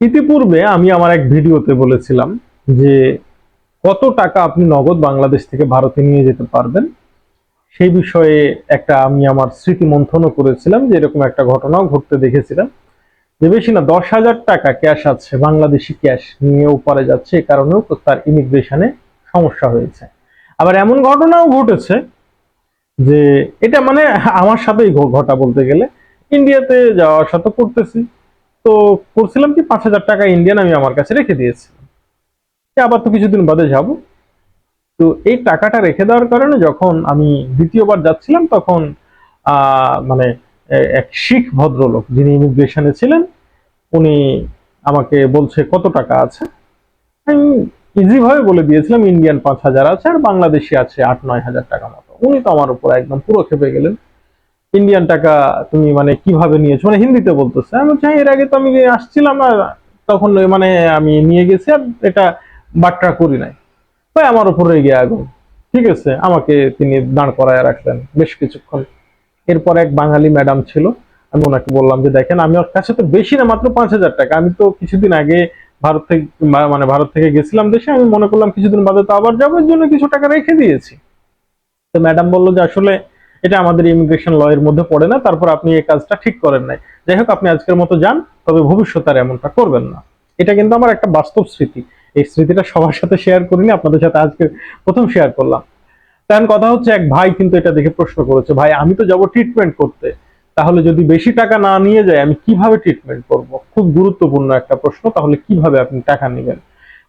ইতিপূর্বে আমি আমার এক ভিডিওতে বলেছিলাম যে কত টাকা আপনি নগদ বাংলাদেশ থেকে ভারতে নিয়ে যেতে পারবেন। সেই বিষয়ে একটা আমি আমার স্মৃতি মন্থনও করেছিলাম যে এরকম একটা ঘটনাও ঘটতে দেখেছিলাম। যে বেশি না, দশ হাজার টাকা ক্যাশ আছে, বাংলাদেশি ক্যাশ নিয়ে উপরে যাচ্ছে, এ কারণেও তার ইমিগ্রেশনে সমস্যা হয়েছে। আবার এমন ঘটনাও ঘটেছে যে এটা মানে আমার সাথেই ঘটা বলতে গেলে। ইন্ডিয়াতে যাওয়া আসা তো করতেছি। তো করছিলাম কি, পাঁচ হাজার টাকা ইন্ডিয়ান আমি আমার কাছে রেখে দিয়েছি। আবার তো কিছুদিন বাদে যাব। তো এই টাকাটা রেখে দেওয়ার কারণে যখন আমি দ্বিতীয়বার যাচ্ছিলাম, তখন মানে এক শিখ ভদ্রলোক যিনি ইমিগ্রেশনে ছিলেন, উনি আমাকে বলছে, কত টাকা আছে? আমি ইজি ভাবে বলে দিয়েছিলাম ইন্ডিয়ান পাঁচ হাজার আছে আর বাংলাদেশি আছে আট নয় হাজার টাকা মতো। উনি তো আমার উপর একদম পুরো খেপে গেলেন। ইন্ডিয়ান টাকা তুমি মানে কীভাবে নিয়েছো? মানে হিন্দিতে বলতেছে। আমি বলছি, "হ্যাঁ, এর আগে তো আমি আসছিলাম আর তখন মানে আমি নিয়ে গেছি আর এটা বাট্টা করি নাই। ভাই আমার উপর রেগে আগুন। ঠিক আছে আমাকে তিনি দাঁড় করায় রাখলেন বেশ কিছুক্ষণ। এরপর এক বাঙালি ম্যাডাম ছিল। আমি ওনাকে বললাম যে দেখেন আমি ওর কাছে তো বেশি না মাত্র পাঁচ হাজার টাকা। আমি তো কিছুদিন আগে ভারত থেকে মানে ভারত থেকে গেছিলাম দেশে। আমি মনে করলাম কিছুদিন বাদে তো আবার যাব। জন্য কিছু টাকা রেখে দিয়েছি। তো ম্যাডাম বলল যে আসলে এটা আমাদের ইমিগ্রেশন ল এর মধ্যে পড়ে না, তারপর আপনি এই কাজটা ঠিক করেন নাই। যাই হোক, আপনি আজকের মতো যান, তবে ভবিষ্যতে আর এমনটা করবেন না। এটা কিন্তু আমার একটা বাস্তব স্মৃতি। এই স্মৃতিটা সবার সাথে শেয়ার করিনি, আপনাদের সাথে আজকে প্রথম শেয়ার করলাম। তার কথা হচ্ছে, এক ভাই কিন্তু এটা দেখে প্রশ্ন করেছে, ভাই, আমি তো যাব ট্রিটমেন্ট করতে। তাহলে যদি বেশি টাকা না নিয়ে যায়, আমি কীভাবে ট্রিটমেন্ট করব? খুব গুরুত্বপূর্ণ একটা প্রশ্ন, তাহলে কীভাবে আপনি টাকা নেবেন?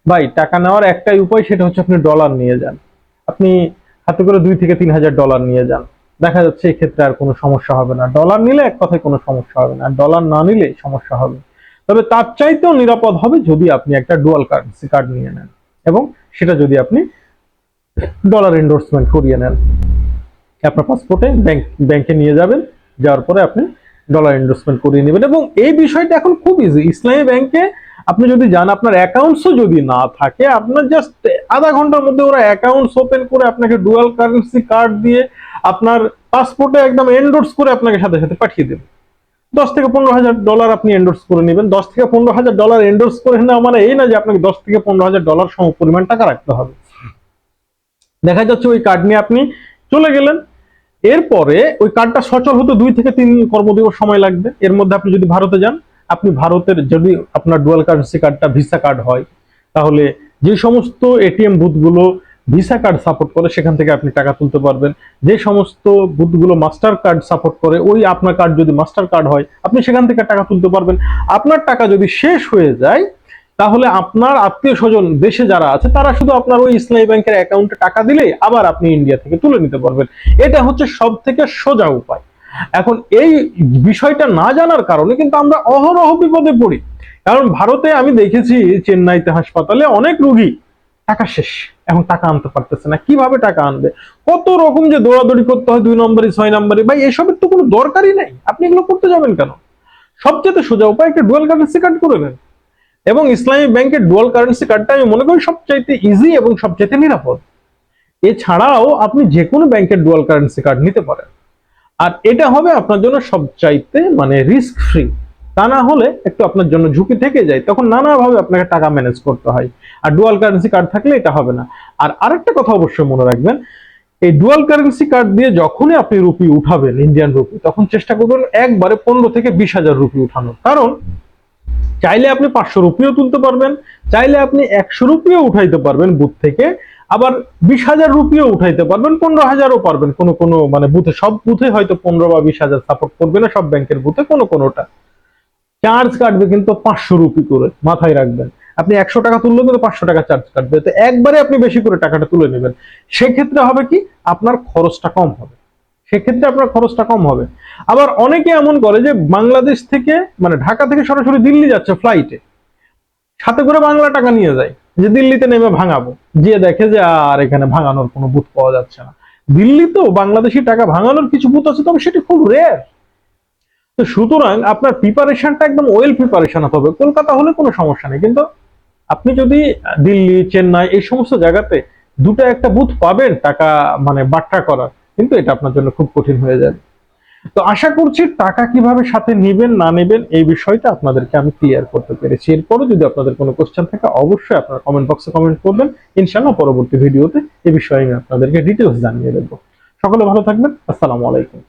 ভাই, টাকা নেওয়ার একটাই উপায়, সেটা হচ্ছে আপনি ডলার নিয়ে যান। আপনি হাতে করে দুই থেকে তিন হাজার ডলার নিয়ে যান। দেখা যাচ্ছে এক্ষেত্রে আর কোনো সমস্যা হবে না। ডলার নিলে এক কথায় কোনো সমস্যা হবে না। ডলার না নিলে সমস্যা হবে। তবে তার চাইতেও নিরাপদ হবে যদি আপনি একটা ডুয়াল কারেন্সি কার্ড নিয়ে নেন এবং সেটা যদি আপনি ডলার এন্ডোর্সমেন্ট করিয়ে নেন। আপনার পাসপোর্টে ব্যাংক ব্যাংকে নিয়ে যাবেন, যাওয়ার পরে আপনি ডলার এন্ডোর্সমেন্ট করিয়ে নেবেন এবং এই বিষয়টা এখন খুব ইজি ইসলামী ব্যাংকে আপনি যদি যান, আপনার অ্যাকাউন্টসও যদি না থাকে, আপনার জাস্ট আধা ঘণ্টার মধ্যে ওরা অ্যাকাউন্টস ওপেন করে আপনাকে ডুয়াল কারেন্সি কার্ড দিয়ে আপনার পাসপোর্টে একদম এন্ডোর্স করে আপনাকে সাথে সাথে পাঠিয়ে দেবে। দশ থেকে পনেরো হাজার ডলার আপনি এন্ডোর্স করে নেবেন। দশ থেকে পনেরো হাজার ডলার এন্ডোর্স করে নেওয়া মানে এই না যে আপনাকে দশ থেকে পনেরো হাজার ডলার সম পরিমাণ টাকা রাখতে হবে। দেখা যাচ্ছে ওই কার্ড নিয়ে আপনি চলে গেলেন। এরপরে ওই কার্ডটা সচল হতে দুই থেকে তিন কর্মদিবস সময় লাগবে। এর মধ্যে আপনি যদি ভারতে যান, আপনি ভারতের যদি আপনার ডুয়াল কারেন্সি কার্ডটা ভিসা কার্ড হয়, তাহলে যে সমস্ত এটিএম বুথগুলো ভিসা কার্ড সাপোর্ট করে সেখান থেকে আপনি টাকা তুলতে পারবেন। যে সমস্ত বুথগুলো মাস্টার কার্ড সাপোর্ট করে, ওই আপনার কার্ড যদি মাস্টার কার্ড হয়, আপনি সেখান থেকে টাকা তুলতে পারবেন। আপনার টাকা যদি শেষ হয়ে যায়, তাহলে আপনার আত্মীয় স্বজন দেশে যারা আছে, তারা শুধু আপনার ওই ইসলামী ব্যাংকের অ্যাকাউন্টে টাকা দিলেই আবার আপনি ইন্ডিয়া থেকে তুলে নিতে পারবেন। এটা হচ্ছে সব থেকে সোজা উপায়। এখন এই বিষয়টা না জানার কারণে কিন্তু আমরা অহরহ বিপদে পড়ি। কারণ ভারতে আমি দেখেছি, চেন্নাইতে হাসপাতালে অনেক রুগী, টাকা শেষ। এখন টাকা আনতে পারতেছে না। কীভাবে টাকা আনবে? কত রকম যে দৌড়াদৌড়ি করতে হয় দুই নম্বরই, ছয় নম্বরই, ভাই, এসবের তো কোনো দরকারই নাই। আপনি এগুলো করতে যাবেন কেন? সবচেয়ে সোজা উপায়, একটা ডুয়াল কারেন্সি কার্ড করে নেন। এবং ইসলামী ব্যাংকের ডুয়াল কারেন্সি কার্ডটা আমি মনে করি সবচাইতে ইজি এবং সবচাইতে নিরাপদ। এছাড়াও আপনি যে কোনো ব্যাংকের ডুয়াল কারেন্সি কার্ড নিতে পারেন। আর এটা হবে আপনার জন্য সবচাইতে মানে রিস্ক ফ্রি তা না হলে একটু আপনার জন্য ঝুঁকি থেকে যায়, তখন নানাভাবে আপনাকে টাকা ম্যানেজ করতে হয়। আর ডুয়াল কারেন্সি কার্ড থাকলে এটা হবে না। আর আরেকটা কথা অবশ্যই মনে রাখবেন, এই ডুয়াল কারেন্সি কার্ড দিয়ে যখনই আপনি রুপি উঠাবেন ইন্ডিয়ান রুপি তখন চেষ্টা করবেন একবারে পনেরো থেকে বিশ হাজার রুপি উঠানোর। কারণ চাইলে আপনি পাঁচশো রুপিও তুলতে পারবেন, চাইলে আপনি একশো রুপিও উঠাইতে পারবেন বুথ থেকে, আবার বিশ হাজার রুপিও উঠাইতে পারবেন, পনেরো হাজারও পারবেন। কোনো কোনো মানে বুথে, সব বুথে হয়তো পনেরো বা বিশ হাজার সাপোর্ট করবে না, সব ব্যাংকের বুথে কোনো কোনোটা। চার্জ কাটবে কিন্তু পাঁচশো রুপি করে, মাথায় রাখবেন। আপনি একশো টাকা তুললেও কিন্তু পাঁচশো টাকা চার্জ কাটবে। তো একবারে আপনি বেশি করে টাকাটা তুলে নেবেন। সেক্ষেত্রে হবে কি? আপনার খরচটা কম হবে। সেক্ষেত্রে আপনার খরচটা কম হবে। আবার অনেকে এমন করে যে বাংলাদেশ থেকে মানে ঢাকা থেকে সরাসরি দিল্লি যাচ্ছে ফ্লাইটে সাথে করে বাংলা টাকা নিয়ে যায়। যে দিল্লিতে নেমে ভাঙাবো। যে দেখে যে আর এখানে ভাঙানোর কোনো বুথ পাওয়া যাচ্ছে না। দিল্লি তো বাংলাদেশি টাকা ভাঙানোর কিছু বুথ আছে, তবে সেটি খুব রেয়ার তো সুতরাং আপনার প্রিপারেশনটা একদম ওয়েল প্রিপারেশন হবে। কলকাতা হলে কোনো সমস্যা নেই। কিন্তু আপনি যদি দিল্লি, চেন্নাই এই সমস্ত জায়গাতে দুটো একটা বুথ পাবেন টাকা মানে বাট্টা করার, কিন্তু এটা আপনার জন্য খুব কঠিন হয়ে যাবে। তো আশা করছি টাকা কীভাবে সাথে নেবেন, না নেবেন এই বিষয়টা আপনাদেরকে আমি ক্লিয়ার করতে পেরেছি। এরপরে যদি আপনাদের কোনো কোশ্চেন থাকে, অবশ্যই আপনারা কমেন্ট বক্সে কমেন্ট করবেন। ইনশাআল্লাহ পরবর্তী ভিডিওতে এই বিষয়ে আমি আপনাদেরকে ডিটেলস জানিয়ে দেবো। সকলে ভালো থাকবেন। আসসালামু আলাইকুম।